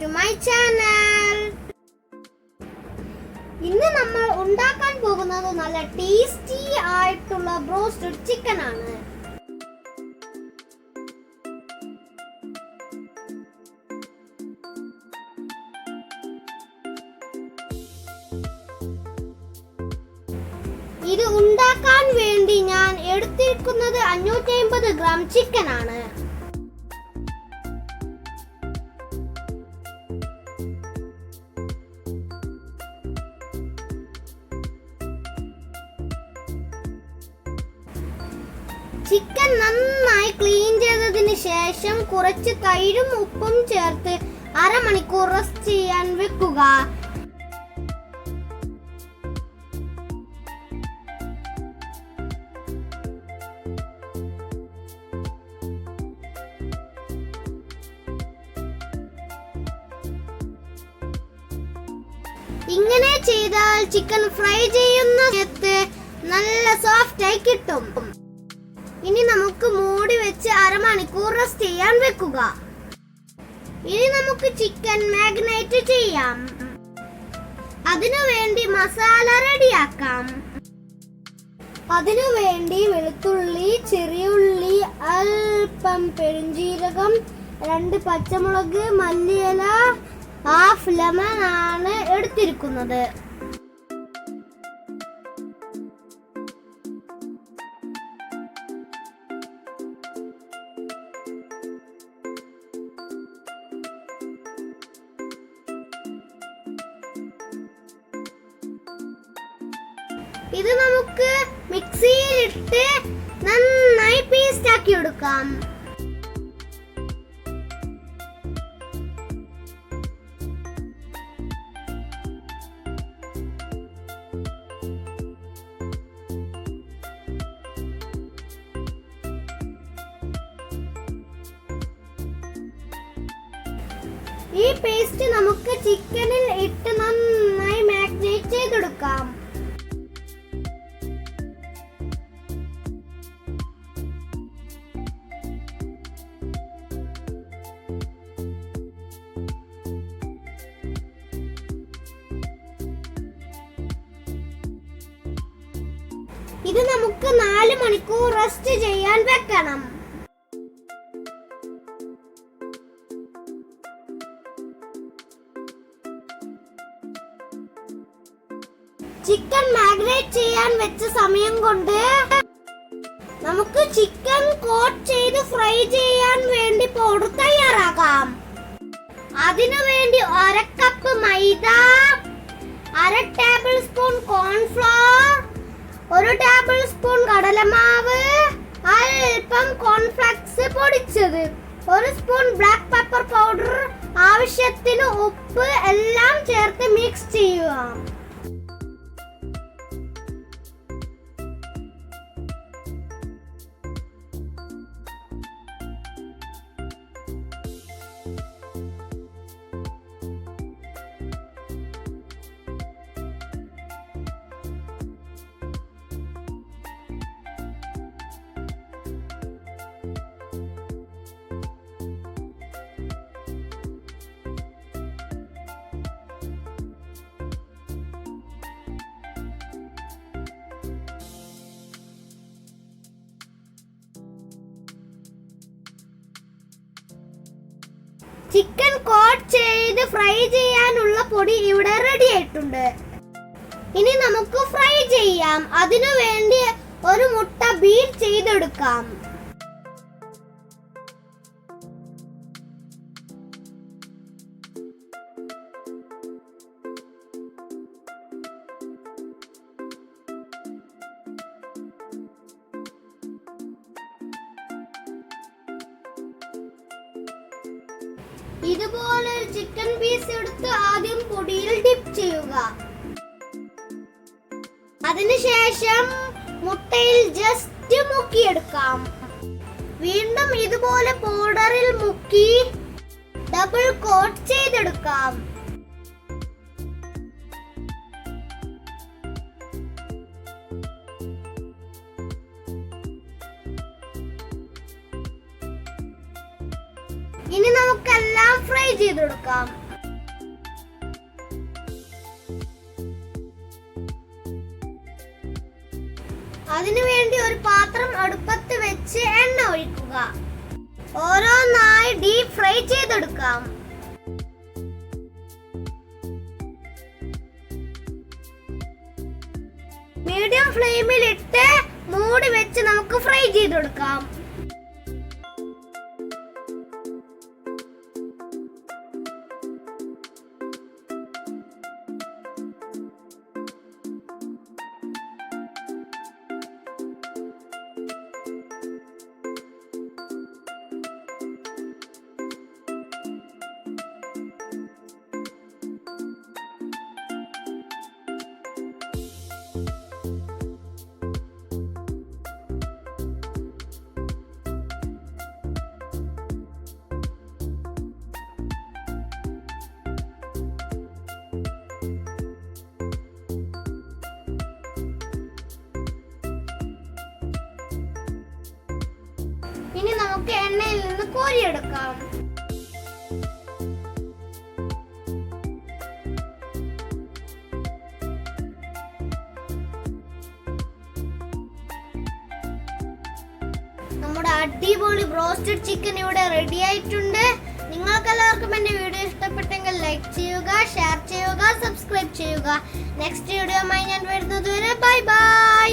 Channel ഇന്ന് നമ്മൾ ഉണ്ടാക്കാൻ പോകുന്നത് നല്ല ടേസ്റ്റി ആയിട്ടുള്ള ബ്രോസ്റ്റഡ് ചിക്കൻ ആണ്. ഇത് ഉണ്ടാക്കാൻ വേണ്ടി ഞാൻ എടുത്തിരിക്കുന്നത് അഞ്ഞൂറ്റി അമ്പത് ഗ്രാം ചിക്കൻ ആണ്. ചിക്കൻ നന്നായി ക്ലീൻ ചെയ്തതിന് ശേഷം കുറച്ച് തൈരും ഉപ്പും ചേർത്ത് അരമണിക്കൂർ റെസ്റ്റ് ചെയ്യാൻ വെക്കുക. ഇങ്ങനെ ചെയ്താൽ ചിക്കൻ ഫ്രൈ ചെയ്യുന്ന നല്ല സോഫ്റ്റ് ആയി കിട്ടും. ഇനി നമുക്ക് മൂടി വെച്ച് അരമണിക്കൂർ റെസ്റ്റ് ചെയ്യാൻ വെക്കുക. ഇനി നമുക്ക് ചിക്കൻ മാഗ്നേറ്റ് ചെയ്യാം. അതിനു വേണ്ടി മസാല റെഡിയാക്കാം അതിനു വേണ്ടി വെളുത്തുള്ളി ചെറിയുള്ളി അല്പം പെരുംജീരകം രണ്ട് പച്ചമുളക് മല്ലിയില ഹാഫ് ലെമൺ ആണ് എടുത്തിരിക്കുന്നത്. ഇത് നമുക്ക് മിക്സിയിലിട്ട് നന്നായി പേസ്റ്റ് ആക്കി എടുക്കാം. ഈ പേസ്റ്റ് നമുക്ക് ചിക്കനിൽ ഇട്ട് നന്നായി മാഗ്നേറ്റ് ചെയ്തെടുക്കാം. ഇത് നമുക്ക് നാല് മണിക്കൂർ റെസ്റ്റ് ചെയ്യാൻ വെക്കണം. ചിക്കൻ മാഗ്നേറ്റ് ചെയ്യാൻ വെച്ച സമയം കൊണ്ട് നമുക്ക് ചിക്കൻ കോട്ട് ചെയ്ത് ഫ്രൈ ചെയ്യാൻ വേണ്ടി പൗഡർ തയ്യാറാക്കാം. അതിനു വേണ്ടി അര കപ്പ് മൈദ അര ടേബിൾ സ്പൂൺ കോൺഫ്ലോർ ഒരു ടേബിൾ സ്പൂൺ കടലമാവ് അല്പം കോൺഫ്ലക്സ് പൊടിച്ചത്. ഒരു സ്പൂൺ ബ്ലാക്ക് പെപ്പർ പൗഡർ ആവശ്യത്തിന് ഉപ്പ് എല്ലാം ചേർത്ത് മിക്സ് ചെയ്യുക. ചിക്കൻ കോട്ട് ചെയ്ത് ഫ്രൈ ചെയ്യാനുള്ള പൊടി ഇവിടെ റെഡി ആയിട്ടുണ്ട്. ഇനി നമുക്ക് ഫ്രൈ ചെയ്യാം. അതിനു വേണ്ടി ഒരു മുട്ട ബീറ്റ് ചെയ്തെടുക്കാം. ഇതുപോലെ ചിക്കൻ പീസ് എടുത്ത് ആദ്യം പൊടിയിൽ ഡിപ്പ് ചെയ്യുക. അതിനുശേഷം മുട്ടയിൽ ജസ്റ്റ് മുക്കിയെടുക്കാം. വീണ്ടും ഇതുപോലെ പൗഡറിൽ മുക്കി ഡബിൾ കോട്ട് ചെയ്തെടുക്കാം. ഇനി നമുക്കെല്ലാം ഫ്രൈ ചെയ്ത് കൊടുക്കാം അതിനുവേണ്ടി ഒരു പാത്രം അടുപ്പത്ത് വെച്ച് എണ്ണ ഒഴിക്കുക. ഓരോന്നായി ഡീപ് ഫ്രൈ ചെയ്തെടുക്കാം. മീഡിയം ഫ്ലെയിമിൽ ഇട്ട് മൂടി വെച്ച് നമുക്ക് ഫ്രൈ ചെയ്തെടുക്കാം. നമുക്ക് എണ്ണയിൽ നിന്ന് കോരിയെടുക്കാം. നമ്മുടെ അടിപൊളി ബ്രോസ്റ്റഡ് ചിക്കൻ ഇവിടെ റെഡി ആയിട്ടുണ്ട്. നിങ്ങൾക്ക് എല്ലാവർക്കും എന്റെ വീഡിയോ ഇഷ്ടപ്പെട്ടെങ്കിൽ ലൈക്ക് ചെയ്യുക ഷെയർ ചെയ്യുക സബ്സ്ക്രൈബ് ചെയ്യുക. നെക്സ്റ്റ് വീഡിയോയുമായി ഞാൻ വരുന്നത് വരെ ബൈ ബൈ